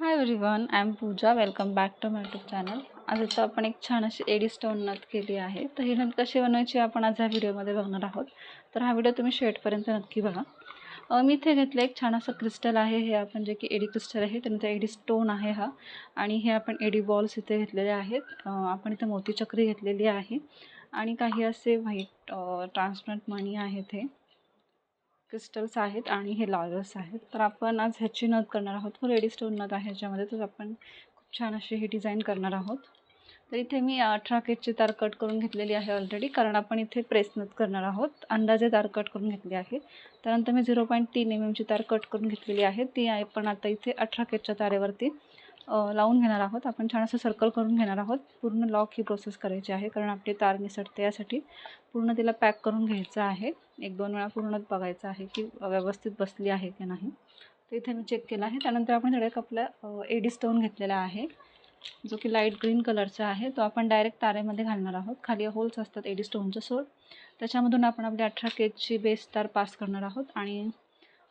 Hi everyone I am Pooja welcome back to my YouTube channel आज आता आपण एक छान अशी एडी स्टोन नथ केली आहे. तर ही नथ कशी बनवायची आपण आज ह्या व्हिडिओमध्ये बघणार आहोत. तर हा व्हिडिओ तुम्ही शेवटपर्यंत नक्की बघा. मी इथे घेतलं एक छान असं क्रिस्टल आहे. हे आपण जे की एडी क्रिस्टल आहे त्यानंतर एडी स्टोन आहे हा. आणि हे आपण एडी बॉल्स इथे घेतलेले आहेत. आपण इथे मोतीचक्री घेतलेली आहे. आणि काही असे व्हाईट ट्रान्सपरंट मणी आहेत हे. क्रिस्टल्स आहेत आणि हे लॉयर्स आहेत. तर आपण आज ह्याची नथ करणार आहोत. फुल रेडी स्टोन नथ आहे ह्याच्यामध्ये. तर आपण खूप छान अशी ही डिझाईन करणार आहोत. तर इथे मी अठरा केजची तार कट करून घेतलेली आहे ऑलरेडी कारण आपण इथे प्रेस नथ करणार आहोत. अंदाजे तार कट करून घेतली आहे. त्यानंतर मी झिरो पॉईंट तीन mm एम एमची तार कट करून घेतलेली आहे. ती आपण आता इथे अठरा केजच्या तारेवरती. लावून घेणार आहोत. आपण छान असं सर्कल करून घेणार आहोत. पूर्ण लॉक ही प्रोसेस करायची आहे. कारण आपली तार निसटते यासाठी पूर्ण तिला पॅक करून घ्यायचं आहे. एक दोन वेळा पूर्णच बघायचं आहे की व्यवस्थित बसली आहे की नाही. तर इथे मी चेक केलं आहे. त्यानंतर आपण थोड्या आपला एडी स्टोन घेतलेला आहे. जो की लाइट ग्रीन कलरचा आहे. तो आपण डायरेक्ट तारेमध्ये घालणार आहोत. खाली होल्स असतात एडी स्टोनचं सोड. त्याच्यामधून आपण आपली अठरा केजची बेस तार पास करणार आहोत. आणि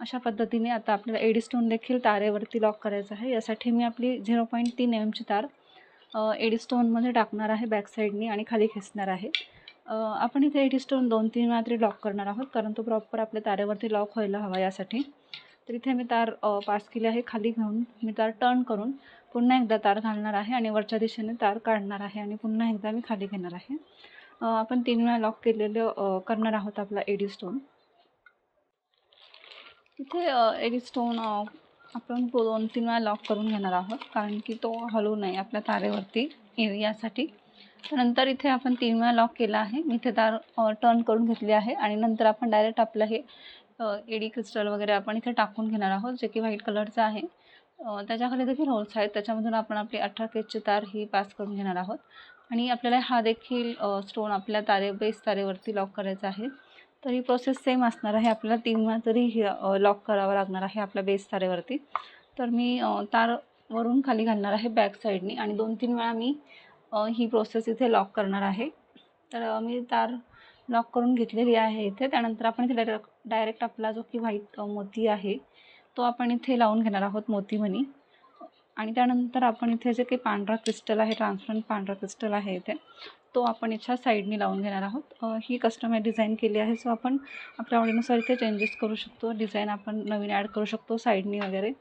अशा पद्धतीने आता आपल्याला एडी स्टोन देखील तारेवरती लॉक करायचं आहे. यासाठी मी आपली झिरो पॉईंट तीन एम एमची तार एडीस्टोनमध्ये एडी स्टोनमध्ये टाकणार आहे बॅक साईडनी आणि खाली खेचणार आहे. आपण इथे एडी स्टोन दोन तीन वेळा तरी लॉक करणार आहोत कारण तो प्रॉपर आपल्या तारेवरती लॉक व्हायला हवा यासाठी. तर इथे मी तार पास केली आहे खाली घेऊन. मी तार टर्न करून पुन्हा एकदा तार घालणार आहे आणि वरच्या दिशेने तार काढणार आहे आणि पुन्हा एकदा मी खाली घेणार आहे. आपण तीन वेळा लॉक केलेलं करणार आहोत आपला एडी स्टोन इथे एडी स्टोन आपण दोन तीन वेळा लॉक करून घेणार आहोत. कारण की तो हलू नये आपल्या तारेवरती येऊ यासाठी. त्यानंतर इथे आपण तीन वेळा लॉक केला आहे. मी इथे तार टर्न करून घेतली आहे. आणि नंतर आपण डायरेक्ट आपलं हे एडी क्रिस्टल वगैरे आपण इथे टाकून घेणार आहोत जे की व्हाईट कलरचं आहे. त्याच्याकडे देखील होल्स आहेत. त्याच्यामधून आपण आपली अठरा केजची तार ही पास करून घेणार आहोत. आणि आपल्याला हा देखील स्टोन आपल्या तारे बेस तारेवरती लॉक करायचा आहे. तर ही प्रोसेस सेम असणार आहे. आपल्याला तीन वेळा तरी लॉक करावं लागणार आहे आपल्या बेस तारेवरती. तर मी तार वरून खाली घालणार आहे बॅक साईडनी आणि दोन तीन वेळा मी ही प्रोसेस इथे लॉक करणार आहे. तर मी तार लॉक करून घेतलेली आहे इथे. त्यानंतर आपण इथे डायरेक्ट डायरेक्ट आपला जो की व्हाईट मोती आहे तो आपण इथे लावून घेणार आहोत मोती मनी आणि त्यानंतर आपण इथे जे काही पांढरा क्रिस्टल आहे ट्रान्सपरंट पांढरा क्रिस्टल आहे इथे तो आपण याच्या साईडनी लावून घेणार आहोत. ही कस्टमाइज डिझाईन केली आहे सो आपण आपल्या आवडीनुसार इथे चेंजेस करू शकतो. डिझाईन आपण नवीन ॲड करू शकतो साईडनी वगैरे.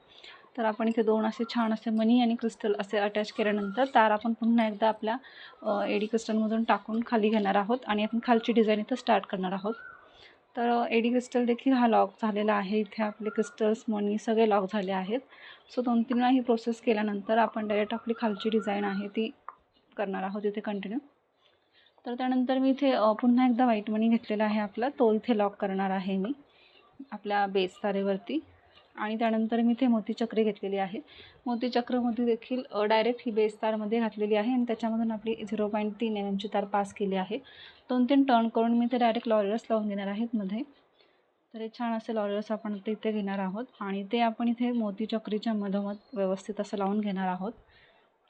तर आपण इथे दोन असे छान असे मनी आणि क्रिस्टल असे अटॅच केल्यानंतर तार आपण पुन्हा एकदा आपल्या एडी क्रिस्टलमधून टाकून खाली घेणार आहोत आणि आपण खालची डिझाईन इथं स्टार्ट करणार आहोत. तर एडी क्रिस्टल देखील हा लॉक झालेला आहे. इथे आपले क्रिस्टल्स मनी सगळे लॉक झाले आहेत. सो दोन तीन वेळा ही प्रोसेस केल्यानंतर आपण डायरेक्ट आपली खालची डिझाईन आहे ती करणार आहोत इथे कंटिन्यू. तर त्यानंतर मी इथे पुन्हा एकदा व्हाईट मनी घेतलेला आहे आपला. तो इथे लॉक करणार आहे मी आपल्या बेस तारेवरती. आणि त्यानंतर मी इथे मोतीचक्री घेतलेली आहे. मोतीचक्रमध्ये देखील डायरेक्ट ही बेस तारमध्ये घातलेली आहे आणि त्याच्यामधून आपली झिरो पॉईंट तीन एम एमची तार पास केली आहे. दोन तीन टर्न करून मी ते डायरेक्ट लॉरियर्स लावून घेणार आहेत मध्ये. तर हे छान असे लॉरियर्स आपण ते इथे घेणार आहोत आणि ते आपण इथे मोतीचक्रीच्या मधोमध व्यवस्थित असं लावून घेणार आहोत.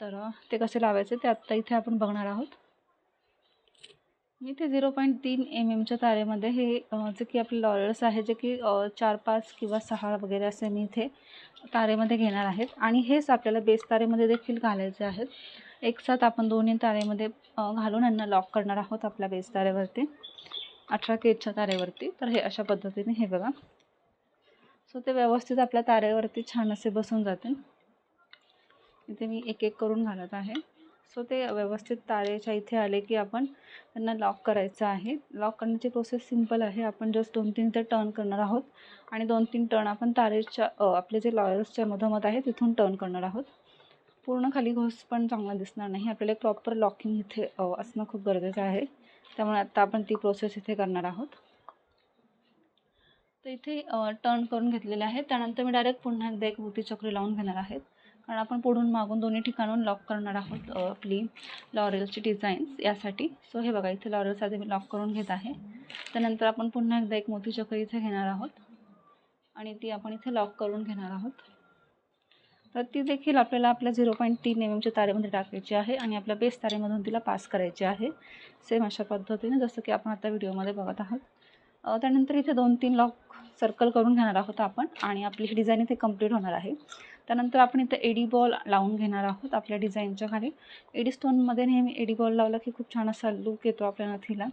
तर ते कसे लावायचे ते आत्ता इथे आपण बघणार आहोत. मी इथे झिरो पॉईंट तीन एम एमच्या तारेमध्ये हे जे की आपले लॉयर्स आहे जे की चार पाच किंवा सहा वगैरे असे मी इथे तारेमध्ये घेणार आहेत. आणि हेच आपल्याला बेस तारेमध्ये देखील घालायचे आहेत. एकसाथ आपण दोन्ही तारेमध्ये घालून यांना लॉक करणार आहोत आपल्या बेस तारेवरती अठरा केजच्या तारेवरती. तर हे अशा पद्धतीने हे बघा. सो ते व्यवस्थित आपल्या तारेवरती छान असे बसून जातील. इथे मी एक एक करून घालत आहे. सो ते व्यवस्थित तारेच्या इथे आले की आपण त्यांना लॉक करायचं आहे. लॉक करण्याची प्रोसेस सिंपल आहे. आपण जस्ट दोन तीन ते टर्न करणार आहोत. आणि दोन तीन टर्न आपण तारेच्या आपले जे लॉयर्सच्या मधोमध आहे तिथून टर्न करणार आहोत. पूर्ण खाली घोस पण चांगला दिसणार नाही. आपल्याला एक प्रॉपर लॉकिंग इथे असणं खूप गरजेचं आहे. त्यामुळे आत्ता आपण ती प्रोसेस इथे करणार आहोत. तर इथे टर्न करून घेतलेले आहे त्यानंतर मी डायरेक्ट पुन्हा एकदा एक मोतीचक्री लावून घेणार आहेत आणि आपण पुढून मागून दोन्ही ठिकाणून लॉक करणार आहोत आपली लॉरेलची डिझाईन्स यासाठी. सो हे बघा इथे लॉरेल्स आधी मी लॉक करून घेत आहे. त्यानंतर आपण पुन्हा एकदा एक मोती मोतीचक्री इथे घेणार आहोत. आणि ती आपण इथे लॉक करून घेणार आहोत. तर ती देखील आपल्याला आपल्या झिरो पॉईंट तीन एम एमच्या तारेमध्ये टाकायची आहे आणि आपल्या बेस तारेमधून तिला पास करायची आहे. सेम अशा पद्धतीने जसं की आपण आता व्हिडिओमध्ये बघत आहोत. त्यानंतर इथे दोन तीन लॉक सर्कल करून घेणार आहोत आपण आणि आपली ही डिझाईन इथे कंप्लीट होणार आहे. त्यानंतर आपण इथं एडी बॉल लावून घेणार आहोत आपल्या डिझाईनच्या खाली. एडी स्टोनमध्ये नेहमी एडी बॉल लावला की खूप छान असा लुक येतो आपल्या नथीला.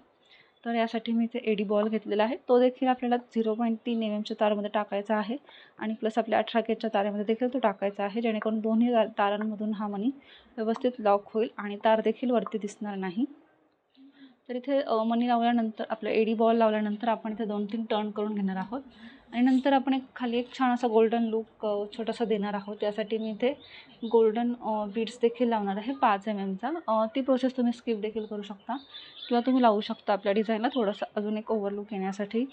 तर यासाठी मी इथे एडी बॉल घेतलेला आहे. तो देखील आपल्याला झिरो पॉईंट तीन एम एमच्या तारमध्ये टाकायचा आहे आणि प्लस आपल्या अठरा केच्या तारेमध्ये देखील तो टाकायचा आहे जेणेकरून दोन्ही तारांमधून हा मणी व्यवस्थित लॉक होईल आणि तार देखील वरती दिसणार नाही. तर इथे मनी मणी लावल्यानंतर आपलं एडी बॉल लावल्यानंतर आपण इथे दोन तीन टर्न करून घेणार आहोत. आणि नंतर आपण एक खाली एक छान असा गोल्डन लुक छोटासा देणार आहोत. त्यासाठी मी इथे गोल्डन बीड्स देखील लावणार आहे पाच एम एमचा ती प्रोसेस तुम्ही स्किप देखील करू शकता. किंवा तुम्ही लावू शकता आपल्या डिझाईनला थोडंसं अजून एक ओव्हरलुक येण्यासाठी.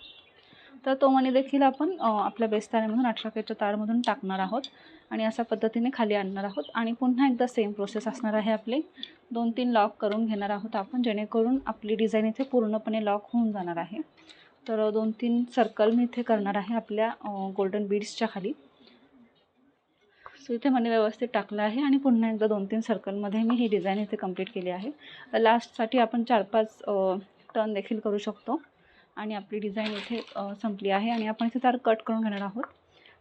तर तो मणी देखील आपण आपल्या बेस्तारेमधून अठराकेच्या तारमधून टाकणार आहोत आणि अशा पद्धतीने खाली आणणार आहोत आणि पुन्हा एकदा सेम प्रोसेस असणार आहे आपली. दोन तीन लॉक करून घेणार आहोत आपण जेणेकरून आपली डिझाईन इथे पूर्णपणे लॉक होऊन जाणार आहे. तर दोन तीन सर्कल मी इथे करणार आहे आपल्या गोल्डन बीड्सच्या खाली. सो इथे मनी व्यवस्थित टाकलं आहे आणि पुन्हा एकदा दोन तीन सर्कलमध्ये मी ही डिझाईन इथे कंप्लीट केली आहे. लास्टसाठी आपण चार पाच टर्न देखील करू शकतो. आणि आपली डिझाईन इथे संपली आहे आणि आपण इथे तार कट करून घेणार आहोत.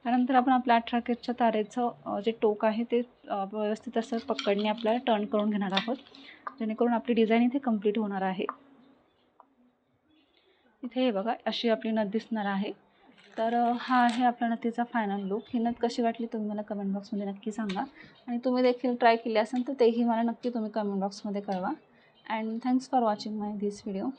त्यानंतर आपण आपल्या अठरा केटच्या तारेचं जे टोक आहे ते व्यवस्थित असं पकडणे आपल्याला टर्न करून घेणार आहोत. जेणेकरून आपली डिझाईन इथे कंप्लीट होणार आहे. इथे हे बघा अशी आपली नथ दिसणार आहे. तर हा आहे आपल्या नथीचा फायनल लुक ही नथ कशी वाटली तुम्ही मला कमेंट बॉक्समध्ये नक्की सांगा. आणि तुम्ही देखील ट्राय केली असेल तर तेही मला नक्की तुम्ही कमेंट बॉक्समध्ये कळवा. And thanks for watching my this video